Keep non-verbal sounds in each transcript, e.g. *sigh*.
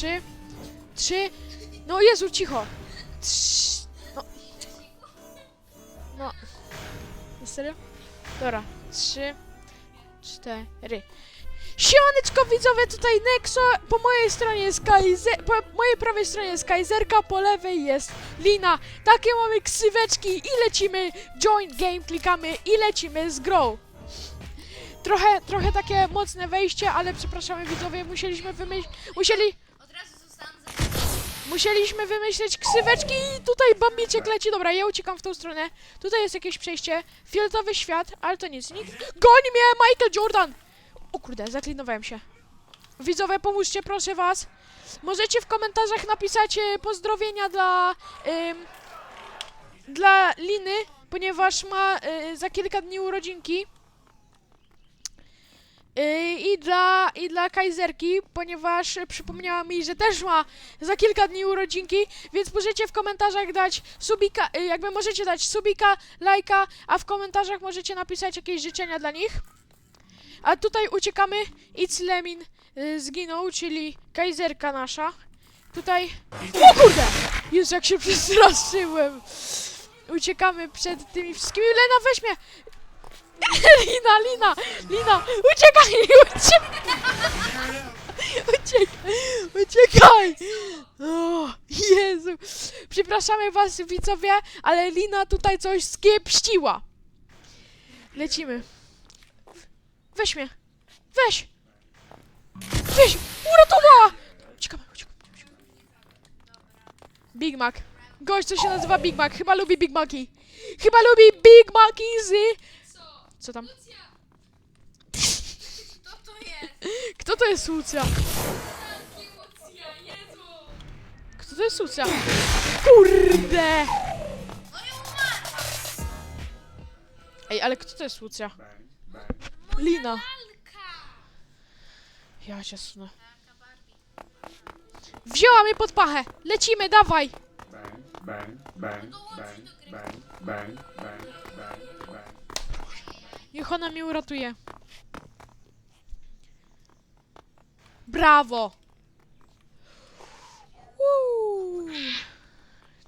trzy, trzy. No Jezu, cicho. Trz, no. No. Serio? Dobra, trzy, cztery. Siemaneczko widzowie, tutaj Nexo, po mojej stronie jest Kaiser, po mojej prawej stronie jest Kaiserka, po lewej jest Lina. Takie mamy ksyweczki i lecimy, join game, klikamy i lecimy z grą. Trochę, trochę takie mocne wejście, ale przepraszamy widzowie, musieliśmy wymyślić, musieli, musieliśmy wymyślić ksyweczki i tutaj bambiczek leci. Dobra, ja uciekam w tą stronę. Tutaj jest jakieś przejście, fioletowy świat, ale to nic, nikt... Goni mnie Michael Jordan! O kurde, zaklinowałem się. Widzowie, pomóżcie, proszę was. Możecie w komentarzach napisać e, pozdrowienia dla... em, dla Liny, ponieważ ma e, za kilka dni urodzinki. E, I dla, I dla Kajzerki, ponieważ przypomniała mi, że też ma za kilka dni urodzinki, więc możecie w komentarzach dać subika, e, jakby możecie dać subika, lajka, a w komentarzach możecie napisać jakieś życzenia dla nich. A tutaj uciekamy. It's Lemin y, zginął, czyli kajzerka nasza. Tutaj. O kurde! Jezu, jak się *laughs* przestraszyłem. Uciekamy przed tymi wszystkimi. Lena, weź mnie! *laughs* Lina, Lina, Lina! Uciekaj! Uciekaj! Uciekaj! Uciekaj! O, Jezu! Przepraszamy was, widzowie, ale Lina tutaj coś skiepściła. Lecimy. Weź mnie! Weź! Weź! Uratowała! Uciekamy, uciekamy. Big Mac. Gość, co się nazywa Big Mac. Chyba lubi Big Maci. Chyba lubi Big Maci z... Co? Tam? Lucja! *laughs* Kto to jest? Kto to jest Lucja? Lucja, Jezu! Kto to jest Lucja? Kurde! No i umarła! Ej, ale kto to jest Lucja? Lina. Lalka! Ja cię sunę. Lalka Barbie. Wzięła mnie pod pachę. Lecimy, dawaj. bang, bang, bang, Niech ona mnie uratuje. Brawo! Uuu.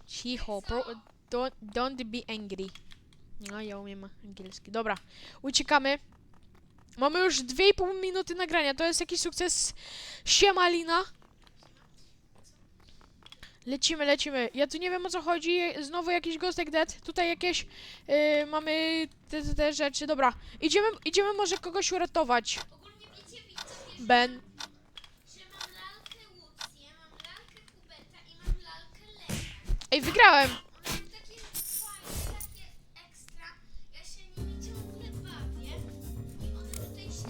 Cicho, pro, don't, don't be angry. No, ja umiem angielski. Dobra, uciekamy. Mamy już 2,5 minuty nagrania. To jest jakiś sukces. Siema, Lina. Lecimy, lecimy. Ja tu nie wiem o co chodzi. Znowu jakiś Ghostek Dead. Tutaj jakieś yy, mamy te, te, te rzeczy. Dobra, idziemy, idziemy może kogoś uratować. Ogólnie wiecie, widzowie, Ben. że mam lalkę Lucję, mam lalkę Huberta i mam lalkę Lena. Ej, wygrałem!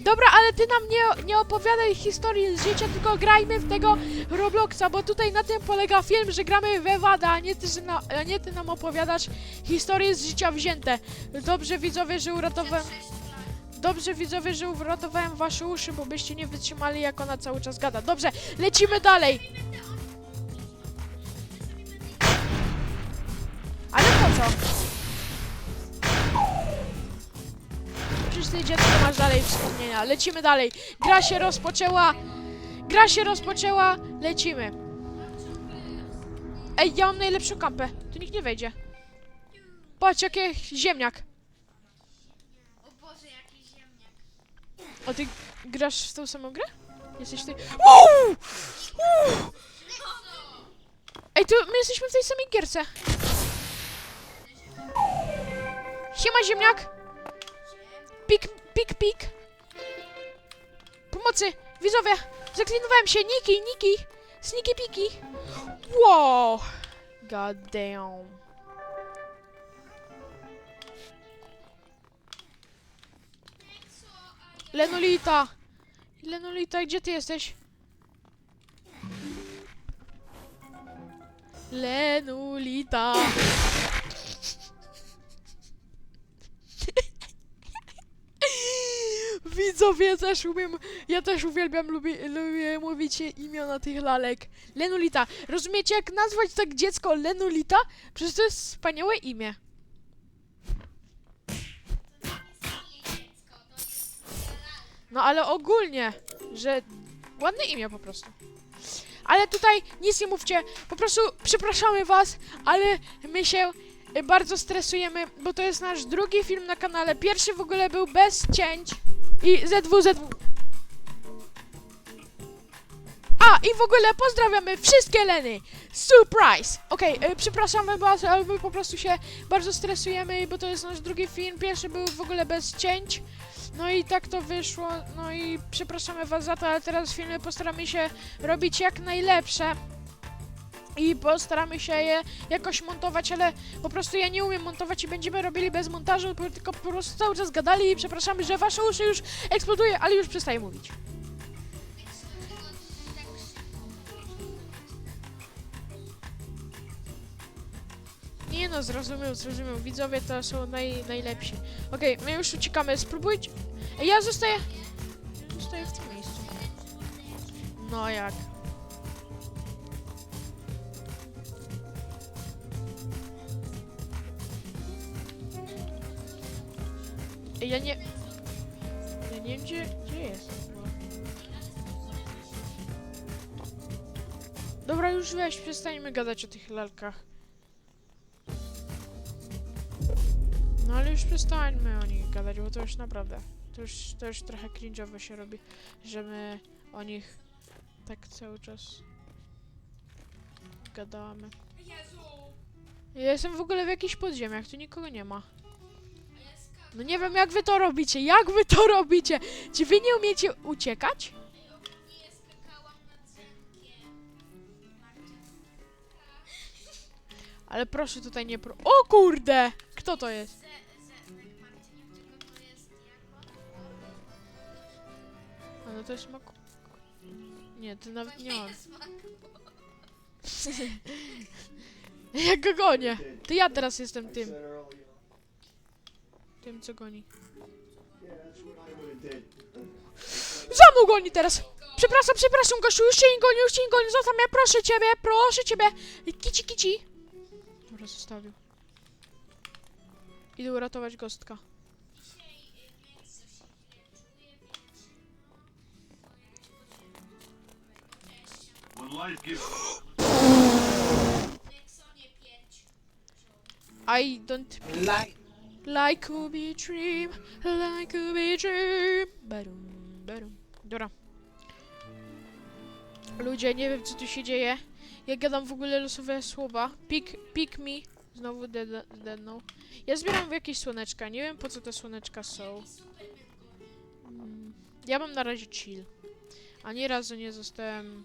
Dobra, ale ty nam nie, nie opowiadaj historii z życia, tylko grajmy w tego Robloxa, bo tutaj na tym polega film, że gramy we Wada, a nie ty, a nie ty nam opowiadasz historie z życia wzięte. Dobrze widzowie, że uratowałem... Dobrze widzowie, że uratowałem wasze uszy, bo byście nie wytrzymali jak ona cały czas gada. Dobrze, lecimy dalej! Ty dziecko masz dalej wspomnienia. Lecimy dalej. Gra się rozpoczęła. Gra się rozpoczęła. Lecimy. Ej, ja mam najlepszą kampę. Tu nikt nie wejdzie. Patrz, jakie ziemniak. O Boże, jaki ziemniak. A ty grasz w tą samą grę? Jesteś ty. Uuu! Uuu! Ej, to my jesteśmy w tej samej gierce. Siema ziemniak! Pik, pik, pik! Pomocy! Widzowie! Zaklinowałem się! Niki, Niki! Sniki piki! Wow! God damn. Lenolita! Lenolita, gdzie ty jesteś? Lenulita! Widzowie też umiem, ja też uwielbiam, lubię, lubię mówić imiona tych lalek. Lenulita. Rozumiecie, jak nazwać tak dziecko Lenulita? Przecież to jest wspaniałe imię. No ale ogólnie, że ładne imię po prostu. ale tutaj nic nie mówcie, po prostu przepraszamy was, ale my się y, bardzo stresujemy, bo to jest nasz drugi film na kanale, pierwszy w ogóle był bez cięć i ZW, ZW. A, i w ogóle pozdrawiamy wszystkie Leny! Surprise! Okej, y, przepraszamy was, ale my po prostu się bardzo stresujemy, bo to jest nasz drugi film. Pierwszy był w ogóle bez cięć. No i tak to wyszło. No i przepraszamy was za to, ale teraz filmy postaramy się robić jak najlepsze. I postaramy się je jakoś montować, ale po prostu ja nie umiem montować i będziemy robili bez montażu, tylko po prostu cały czas gadali i przepraszamy, że wasze uszy już eksploduje, ale już przestaję mówić. Nie no, zrozumiał, zrozumiał. Widzowie to są naj, najlepsi. Okej, my już uciekamy, spróbujcie. Ja zostaję... Zostaję w tym miejscu. No jak? Ej, ja nie... Ja nie wiem, gdzie, gdzie jest. Dobra, już weź, przestańmy gadać o tych lalkach. No ale już przestańmy o nich gadać, bo to już naprawdę. To już, to już trochę cringe'owo się robi, że my o nich tak cały czas gadamy. Ja jestem w ogóle w jakichś podziemiach, tu nikogo nie ma. No nie wiem jak wy to robicie, jak wy to robicie? Czy wy nie umiecie uciekać? Ale proszę tutaj nie pro... O kurde! Kto to jest? No to jest mak... Nie, to nawet nie on. *laughs* Ja go gonię. To ja teraz jestem tym. Tym co goni. Za mną goni teraz! Przepraszam, przepraszam gościu, już cię nie goni, już cię nie goni, zostaw mnie, proszę ciebie, proszę ciebie! Kici, kici! Dobra, zostawił. Idę uratować gostka. Dzisiaj Max coś się źle czuje, więc... Cześć. When life gives Nexonie 5. I don't like to be dream, like to be dream. Barum, barum. Dobra. Ludzie, nie wiem co tu się dzieje. Ja gadam w ogóle losowe słowa. Pick, pick me. Znowu dead- deadną. Ja zbieram jakieś słoneczka. Nie wiem po co te słoneczka są. Mm, Ja mam na razie chill. Ani razu nie zostałem...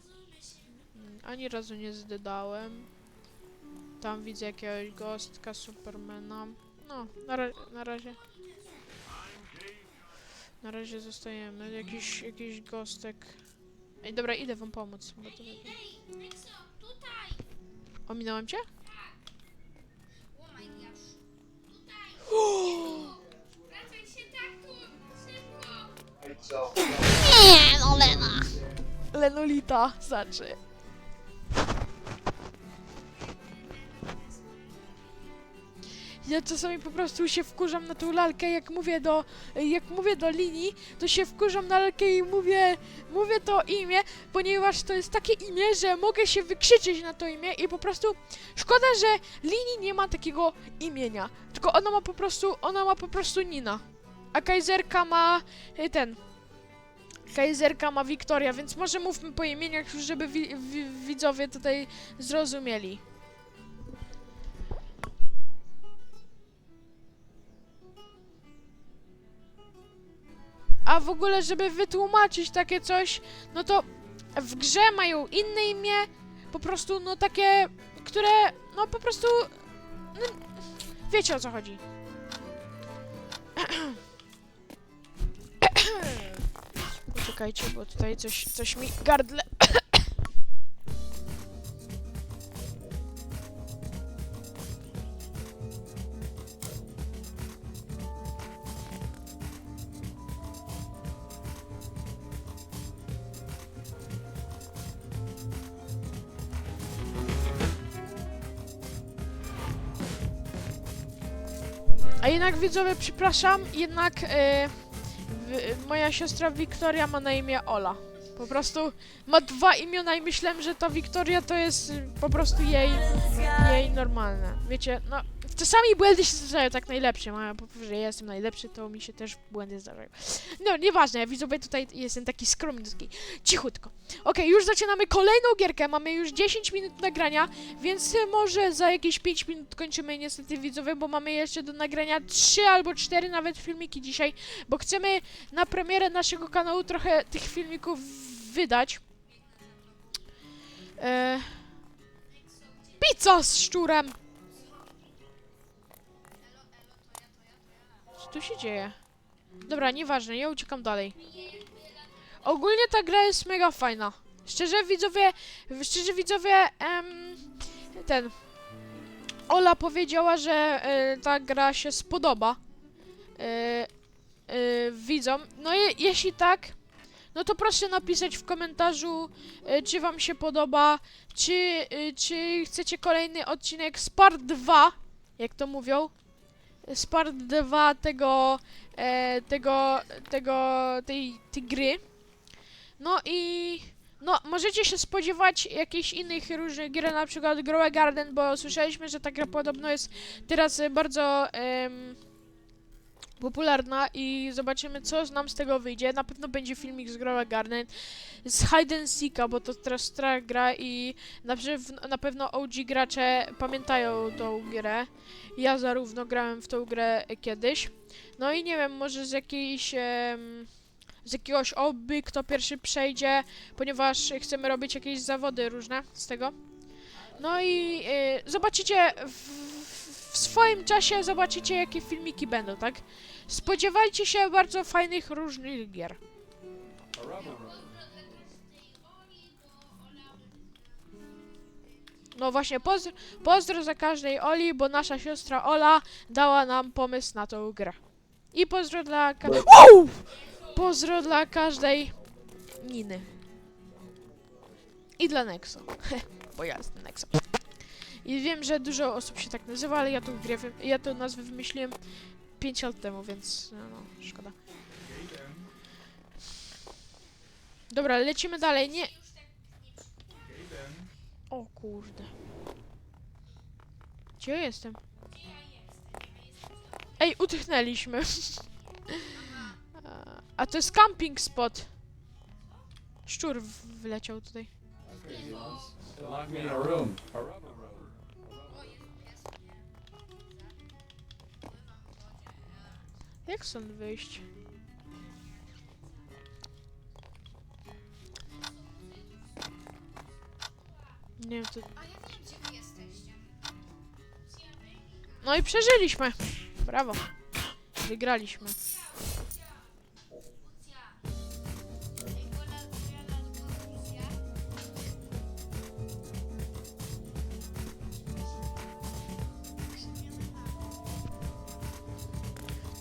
mm, Ani razu nie zdedałem. Tam widzę jakiegoś gostka, supermana. No, na, ra na razie. Na razie zostajemy. Jakiś, jakiś gostek. Ej, dobra, idę wam pomóc. Bo to... Ominąłem cię? Tak tu! Szybko! Lenolita, znaczy. Ja czasami po prostu się wkurzam na tą lalkę, jak mówię do, jak mówię do linii, to się wkurzam na lalkę i mówię, mówię to imię, ponieważ to jest takie imię, że mogę się wykrzyczeć na to imię i po prostu szkoda, że linii nie ma takiego imienia, tylko ona ma po prostu, ona ma po prostu Nina, a Kajzerka ma y, ten, Kajzerka ma Wiktoria, więc może mówmy po imieniach żeby wi wi widzowie tutaj zrozumieli. A w ogóle, żeby wytłumaczyć takie coś, no to w grze mają inne imię, po prostu, no takie, które, no po prostu, no, wiecie o co chodzi. *coughs* Poczekajcie, bo tutaj coś, coś mi gardle... *coughs* A jednak widzowie, przepraszam, jednak e, moja siostra Wiktoria ma na imię Ola. Po prostu ma dwa imiona i myślałem, że ta Wiktoria to jest y, po prostu jej, jej normalne. Wiecie, no czasami błędy się zdarzają tak najlepsze. Mam że ja jestem najlepszy, to mi się też błędy zdarzają. No, nieważne, ja widzowie tutaj jestem taki skromniutki. Cichutko. Okej, już zaczynamy kolejną gierkę. Mamy już 10 minut nagrania, więc może za jakieś 5 minut kończymy niestety widzowie, bo mamy jeszcze do nagrania 3 albo 4 nawet filmiki dzisiaj, bo chcemy na premierę naszego kanału trochę tych filmików wydać. E... Pizza z szczurem! Się dzieje? Dobra, nieważne, ja uciekam dalej. Ogólnie ta gra jest mega fajna. Szczerze widzowie, szczerze widzowie, em, ten... Ola powiedziała, że e, ta gra się spodoba e, e, widzom. No i jeśli tak, no to proszę napisać w komentarzu, e, czy wam się podoba, czy, e, czy chcecie kolejny odcinek z part 2, jak to mówią. Z part 2 tego, e, tego, tego, tej, tej gry. No i no, możecie się spodziewać jakichś innych różnych gier, na przykład Grow Garden, bo słyszeliśmy, że ta gra podobno jest teraz bardzo em, popularna i zobaczymy, co nam z tego wyjdzie. Na pewno będzie filmik z Grow Garden, z Hide and Seeka, bo to teraz stara gra i na, na pewno OG gracze pamiętają tą grę. Ja zarówno grałem w tą grę kiedyś. No i nie wiem, może z jakiejś... em, z jakiegoś oby, kto pierwszy przejdzie, ponieważ chcemy robić jakieś zawody różne z tego. No i y, zobaczycie w, w swoim czasie, zobaczycie jakie filmiki będą, tak? Spodziewajcie się bardzo fajnych, różnych gier. No właśnie, pozdro, pozdro za każdej Oli, bo nasza siostra Ola dała nam pomysł na tą grę. I pozdro dla... Ka- wow! Pozdro dla każdej Niny. I dla Nexo. *laughs* Bo ja jestem Nexo. I wiem, że dużo osób się tak nazywa, ale ja tą grę, ja tą nazwę wymyśliłem 5 lat temu, więc no, no szkoda. Dobra, lecimy dalej. Nie. O kurde. Gdzie ja jestem? Ej, utychnęliśmy. *laughs* A- to jest camping spot. Szczur wleciał tutaj. Jak stąd wyjść? Nie wiem, to... A ja wiem, gdzie wy jesteście. No i przeżyliśmy. Brawo. Wygraliśmy.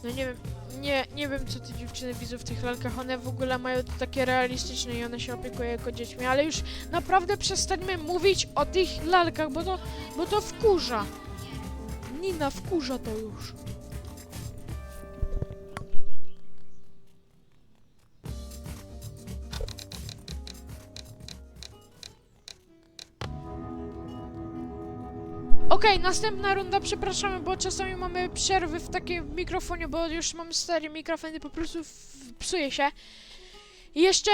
No nie wiem, nie, nie wiem co te dziewczyny widzą w tych lalkach. One w ogóle mają to takie realistyczne i one się opiekują jako dziećmi, ale już naprawdę przestańmy mówić o tych lalkach, bo to, bo to wkurza. Nina wkurza to już. Okej, następna runda, przepraszamy, bo czasami mamy przerwy w takim mikrofonie, bo już mam stary mikrofon i po prostu psuje się. Jeszcze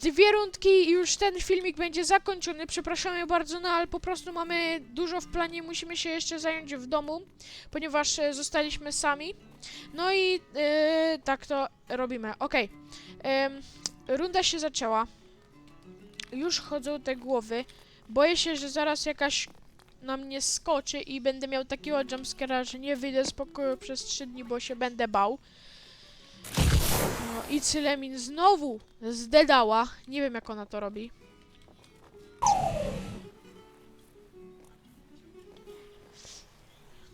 dwie rundki i już ten filmik będzie zakończony. Przepraszamy bardzo, no ale po prostu mamy dużo w planie, musimy się jeszcze zająć w domu, ponieważ e, zostaliśmy sami. No i e, tak to robimy. Okej. Runda się zaczęła. Już chodzą te głowy. Boję się, że zaraz jakaś na mnie skoczy i będę miał takiego jumpscare'a, że nie wyjdę z pokoju przez 3 dni, bo się będę bał. No i Cylemin znowu zdedała. Nie wiem jak ona to robi.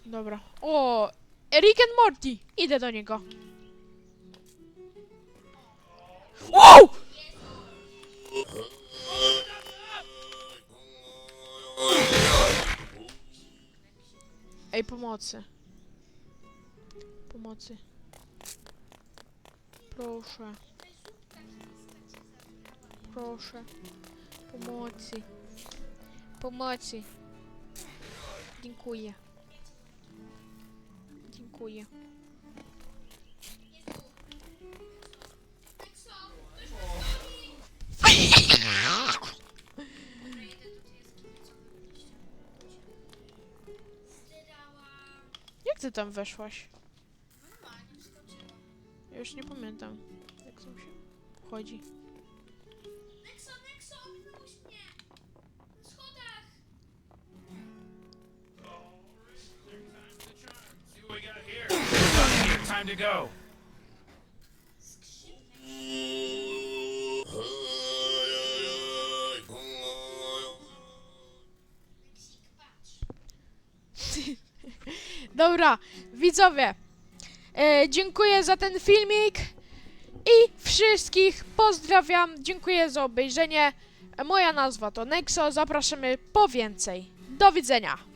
Dobra. O! Rick and Morty! Idę do niego. Wow! Ej, pomocy. Pomocy. Proszę. proszę. Pomocy. Pomocy. Dziękuję. Dziękuję. Ty tam weszłaś? Ja już nie pamiętam. Jak tam się wchodzi. Nexo, Nexo, ominąłeś mnie! Na schodach! Time to go. Dobra, widzowie. E, dziękuję za ten filmik. I wszystkich pozdrawiam. Dziękuję za obejrzenie. Moja nazwa to Nexo. Zapraszamy po więcej. Do widzenia.